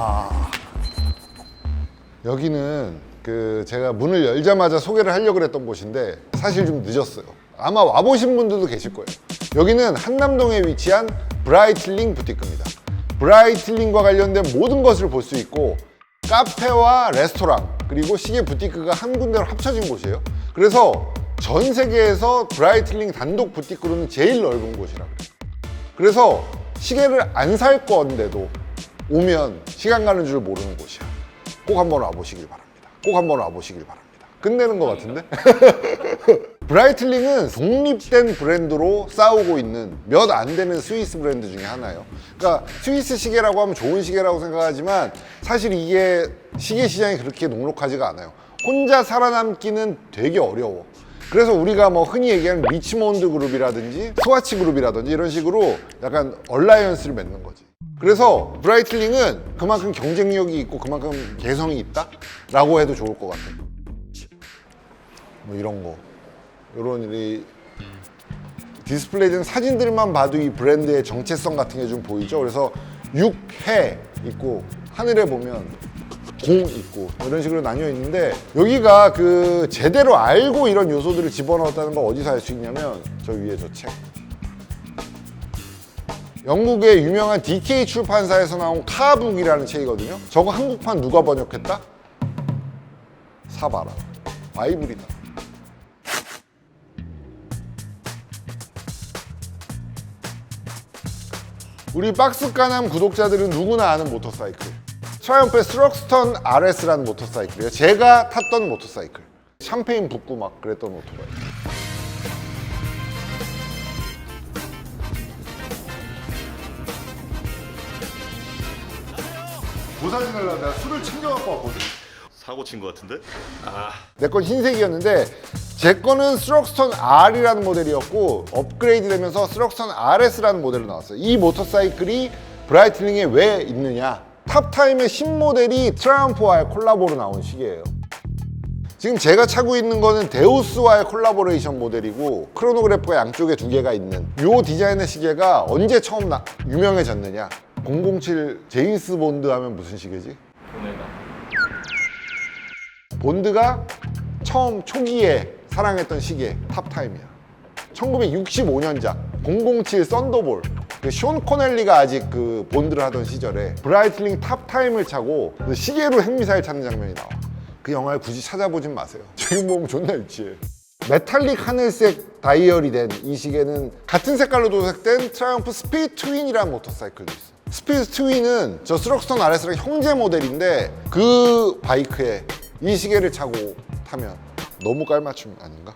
아 여기는 그 제가 문을 열자마자 소개를 하려고 그랬던 곳인데 사실 좀 늦었어요. 아마 와보신 분들도 계실 거예요. 여기는 한남동에 위치한 브라이틀링 부티크입니다. 브라이틀링과 관련된 모든 것을 볼 수 있고 카페와 레스토랑 그리고 시계 부티크가 한 군데로 합쳐진 곳이에요. 그래서 전 세계에서 브라이틀링 단독 부티크로는 제일 넓은 곳이라 그래요. 그래서 시계를 안 살 건데도 오면 시간 가는 줄 모르는 곳이야. 꼭 한번 와보시길 바랍니다. 꼭 한번 와보시길 바랍니다. 끝내는 것 같은데? 브라이틀링은 독립된 브랜드로 싸우고 있는 몇 안 되는 스위스 브랜드 중에 하나예요. 그러니까 스위스 시계라고 하면 좋은 시계라고 생각하지만 사실 이게 시계 시장이 그렇게 녹록하지가 않아요. 혼자 살아남기는 되게 어려워. 그래서 우리가 뭐 흔히 얘기하는 리치몬드 그룹이라든지 스와치 그룹이라든지 이런 식으로 약간 얼라이언스를 맺는 거지. 그래서 브라이틀링은 그만큼 경쟁력이 있고 그만큼 개성이 있다 라고 해도 좋을 것 같아요. 뭐 이런 거, 이런 이 디스플레이된 사진들만 봐도 이 브랜드의 정체성 같은 게 좀 보이죠. 그래서 육해 있고 하늘에 보면 공 있고 이런 식으로 나뉘어 있는데 여기가 그 제대로 알고 이런 요소들을 집어넣었다는 걸 어디서 알 수 있냐면 저 위에 저 책. 영국의 유명한 DK 출판사에서 나온 카북이라는 책이거든요. 저거 한국판 누가 번역했다? 사봐라. 바이블이다. 우리 박스가남 구독자들은 누구나 아는 모터사이클. 트라이언프의 스럭스턴 RS라는 모터사이클이에요. 제가 탔던 모터사이클. 샴페인 붓고 막 그랬던 오토바이. 고사진을 내가 술을 챙겨갖고 왔거든. 사고 친 것 같은데? 내건 흰색이었는데 제 거는 스럭스턴 R이라는 모델이었고 업그레이드 되면서 스럭스턴 RS라는 모델로 나왔어요. 이 모터사이클이 브라이틀링에 왜 있느냐? 탑타임의 신모델이 트라이언프와의 콜라보로 나온 시계예요. 지금 제가 차고 있는 거는 데우스와의 콜라보레이션 모델이고 크로노그래프가 양쪽에 두 개가 있는 이 디자인의 시계가 언제 처음 나- 유명해졌느냐? 007 제임스 본드 하면 무슨 시계지? 본드가 처음 초기에 사랑했던 시계 탑타임이야. 1965년작 007 썬더볼. 그쇼 코넬리가 아직 그 본드를 하던 시절에 브라이틀링 탑 타임을 차고 그 시계로 핵미사일 찾는 장면이 나와. 그 영화를 굳이 찾아보진 마세요. 지금 보면 존나 유치해. 메탈릭 하늘색 다이얼이 된 이 시계는 같은 색깔로 도색된 트라이언프 스피드 트윈이라는 모터사이클도 있어. 스피드 트윈은 저 스럭스턴 RS랑 형제 모델인데 그 바이크에 이 시계를 차고 타면 너무 깔맞춤 아닌가?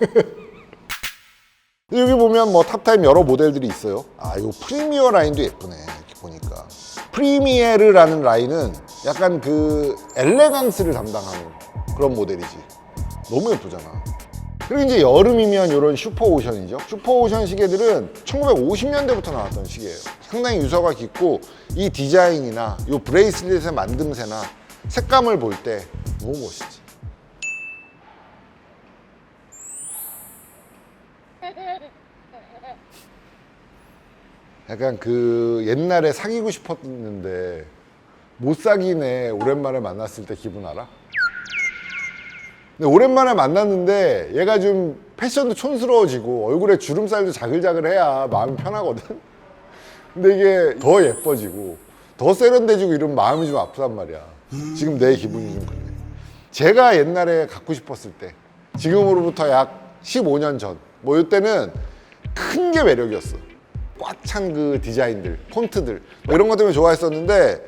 여기 보면 뭐 탑타임 여러 모델들이 있어요. 아, 이거 프리미어 라인도 예쁘네. 이렇게 보니까. 프리미에르라는 라인은 약간 그 엘레강스를 담당하는 그런 모델이지. 너무 예쁘잖아. 그리고 이제 여름이면 이런 슈퍼오션이죠. 슈퍼오션 시계들은 1950년대부터 나왔던 시계예요. 상당히 유서가 깊고 이 디자인이나 이 브레이슬릿의 만듦새나 색감을 볼 때 너무 멋있지. 약간 그 옛날에 사귀고 싶었는데 못애 오랜만에 만났을 때 기분 알아? 근데 오랜만에 만났는데 얘가 좀 패션도 촌스러워지고 얼굴에 주름살도 자글자글해야 마음이 편하거든. 근데 이게 더 예뻐지고 더 세련돼지고 이런 마음이 좀 아프단 말이야. 지금 내 기분이 좀 그래. 제가 옛날에 갖고 싶었을 때 지금으로부터 약 15년 전 뭐 이때는 큰 게 매력이었어. 꽉 찬 그 디자인들, 폰트들 뭐 이런 것 때문에 좋아했었는데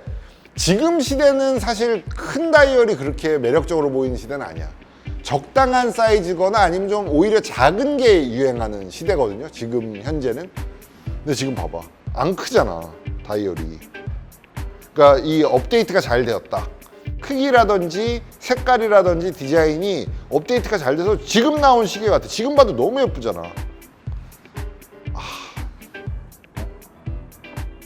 지금 시대는 사실 큰 다이얼이 그렇게 매력적으로 보이는 시대는 아니야. 적당한 사이즈거나 아니면 좀 오히려 작은 게 유행하는 시대거든요. 지금 현재는. 근데 지금 봐봐. 안 크잖아. 다이얼이. 그러니까 이 업데이트가 잘 되었다. 크기라든지 색깔이라든지 디자인이 업데이트가 잘 돼서 지금 나온 시계 같아. 지금 봐도 너무 예쁘잖아. 아.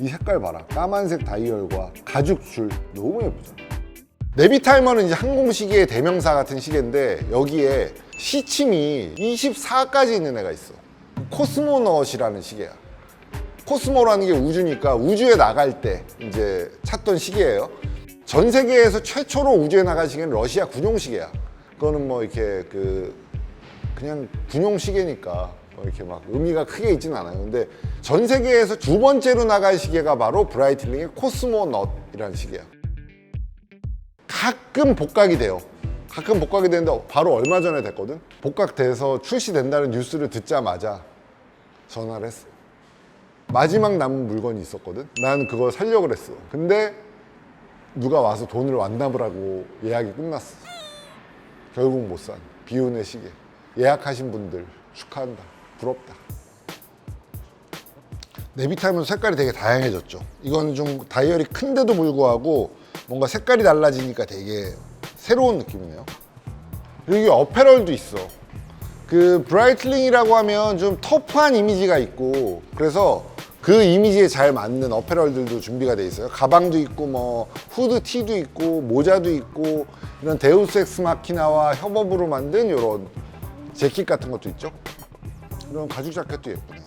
이 색깔 봐라. 까만색 다이얼과 가죽 줄 너무 예쁘잖아. 네비 타이머는 이제 항공시계의 대명사 같은 시계인데 여기에 시침이 24까지 있는 애가 있어. 코스모넛이라는 시계야. 코스모라는 게 우주니까 우주에 나갈 때 이제 찾던 시계예요. 전 세계에서 최초로 우주에 나간 시계는 러시아 군용 시계야. 그거는 뭐 이렇게 그 그냥 군용 시계니까 뭐 이렇게 막 의미가 크게 있지는 않아요. 근데 전 세계에서 두 번째로 나간 시계가 바로 브라이틀링의 코스모넛이라는 시계야. 가끔 복각이 돼요. 가끔 복각이 되는데 바로 얼마 전에 됐거든. 복각돼서 출시된다는 뉴스를 듣자마자 전화를 했어. 마지막 남은 물건이 있었거든. 난 그걸 살려고 그랬어. 근데 누가 와서 돈을 완납을 하고 예약이 끝났어. 결국 못 산. 비운의 시계. 예약하신 분들 축하한다. 부럽다. 내비타임은 색깔이 되게 다양해졌죠. 이건 좀 다이얼이 큰데도 불구하고 뭔가 색깔이 달라지니까 되게 새로운 느낌이네요. 여기 어페럴도 있어. 그 브라이틀링이라고 하면 좀 터프한 이미지가 있고 그래서 그 이미지에 잘 맞는 어페럴들도 준비가 돼 있어요. 가방도 있고 뭐 후드 티도 있고 모자도 있고 이런 데우스 엑스 마키나와 협업으로 만든 이런 재킷 같은 것도 있죠. 이런 가죽 자켓도 예쁘네.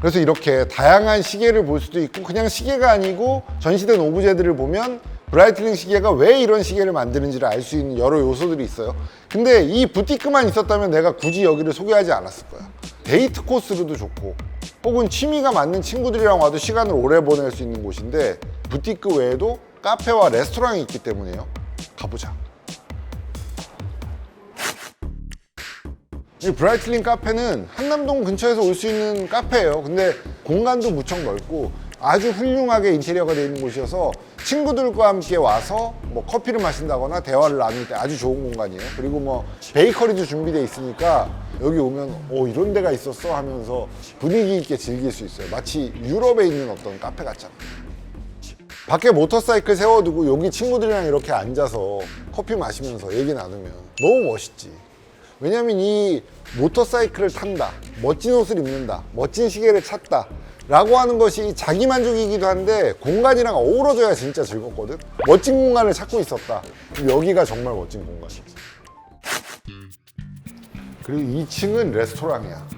그래서 이렇게 다양한 시계를 볼 수도 있고 그냥 시계가 아니고 전시된 오브제들을 보면 브라이틀링 시계가 왜 이런 시계를 만드는지를 알 수 있는 여러 요소들이 있어요. 근데 이 부티크만 있었다면 내가 굳이 여기를 소개하지 않았을 거야. 데이트 코스로도 좋고 혹은 취미가 맞는 친구들이랑 와도 시간을 오래 보낼 수 있는 곳인데 부티크 외에도 카페와 레스토랑이 있기 때문에요. 가보자. 이 브라이틀링 카페는 한남동 근처에서 올 수 있는 카페예요. 근데 공간도 무척 넓고 아주 훌륭하게 인테리어가 되어 있는 곳이어서 친구들과 함께 와서 뭐 커피를 마신다거나 대화를 나눌 때 아주 좋은 공간이에요. 그리고 뭐 베이커리도 준비되어 있으니까 여기 오면 오 이런 데가 있었어 하면서 분위기 있게 즐길 수 있어요. 마치 유럽에 있는 어떤 카페 같잖아. 밖에 모터사이클 세워두고 여기 친구들이랑 이렇게 앉아서 커피 마시면서 얘기 나누면 너무 멋있지. 왜냐면 이 모터사이클을 탄다, 멋진 옷을 입는다, 멋진 시계를 찾다, 라고 하는 것이 자기 만족이기도 한데 공간이랑 어우러져야 진짜 즐겁거든. 멋진 공간을 찾고 있었다. 여기가 정말 멋진 공간이지. 그리고 2층은 레스토랑이야.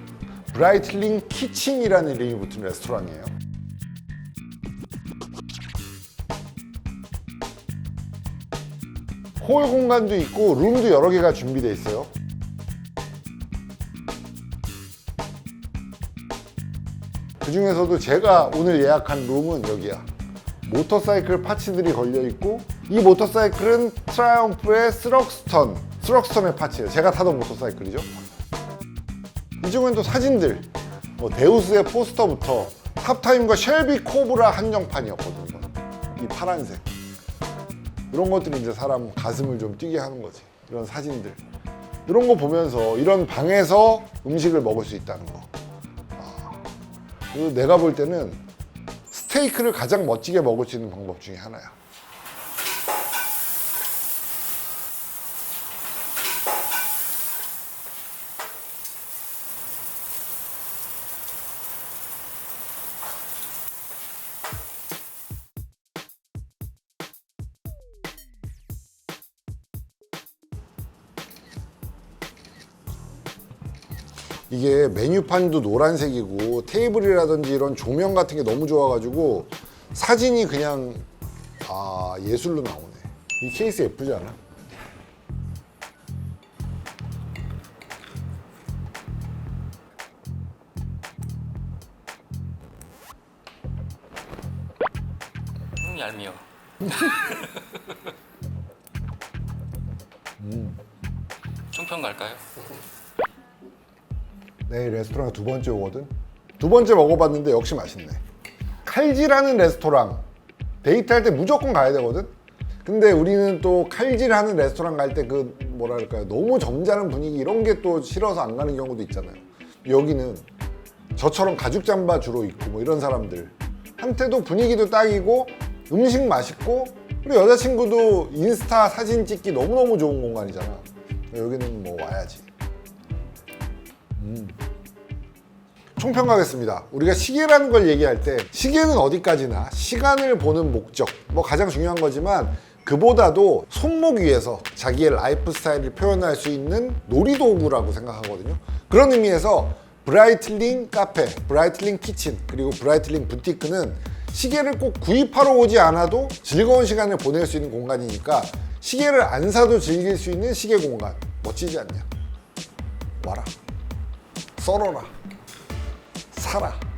브라이틀링 키친이라는 이름이 붙은 레스토랑이에요. 홀 공간도 있고 룸도 여러 개가 준비되어 있어요. 그 중에서도 제가 오늘 예약한 룸은 여기야. 모터사이클 파츠들이 걸려 있고 이 모터사이클은 트라이엄프의 스럭스턴, 스럭스턴의 파츠예요. 제가 타던 모터사이클이죠. 이 중엔 또 사진들, 뭐 데우스의 포스터부터 탑타임과 쉘비 코브라 한정판이었거든요. 이 파란색. 이런 것들이 이제 사람 가슴을 좀 뛰게 하는 거지. 이런 사진들. 이런 거 보면서 이런 방에서 음식을 먹을 수 있다는 거. 그리고 내가 볼 때는 스테이크를 가장 멋지게 먹을 수 있는 방법 중에 하나야. 이게 메뉴판도 노란색이고 테이블이라든지 이런 조명 같은 게 너무 좋아가지고 사진이 그냥 아 예술로 나오네. 이 케이스 예쁘지 않아? 음, 얄미워. 총평 갈까요? 내일 레스토랑 두 번째 오거든. 두 번째 먹어봤는데 역시 맛있네. 칼질하는 레스토랑 데이트할 때 무조건 가야 되거든. 근데 우리는 또 칼질하는 레스토랑 갈 때 그 뭐랄까요 너무 점잖은 분위기 이런 게 또 싫어서 안 가는 경우도 있잖아요. 여기는 저처럼 가죽 잠바 주로 입고 뭐 이런 사람들 한테도 분위기도 딱이고 음식 맛있고 그리고 여자친구도 인스타 사진 찍기 너무너무 좋은 공간이잖아. 여기는 뭐 와야지. 총평하겠습니다. 우리가 시계라는 걸 얘기할 때 시계는 어디까지나 시간을 보는 목적 뭐 가장 중요한 거지만 그보다도 손목 위에서 자기의 라이프 스타일을 표현할 수 있는 놀이도구라고 생각하거든요. 그런 의미에서 브라이틀링 카페, 브라이틀링 키친, 그리고 브라이틀링 부티크는 시계를 꼭 구입하러 오지 않아도 즐거운 시간을 보낼 수 있는 공간이니까 시계를 안 사도 즐길 수 있는 시계 공간. 멋지지 않냐? 와라. 썰어라. 사라.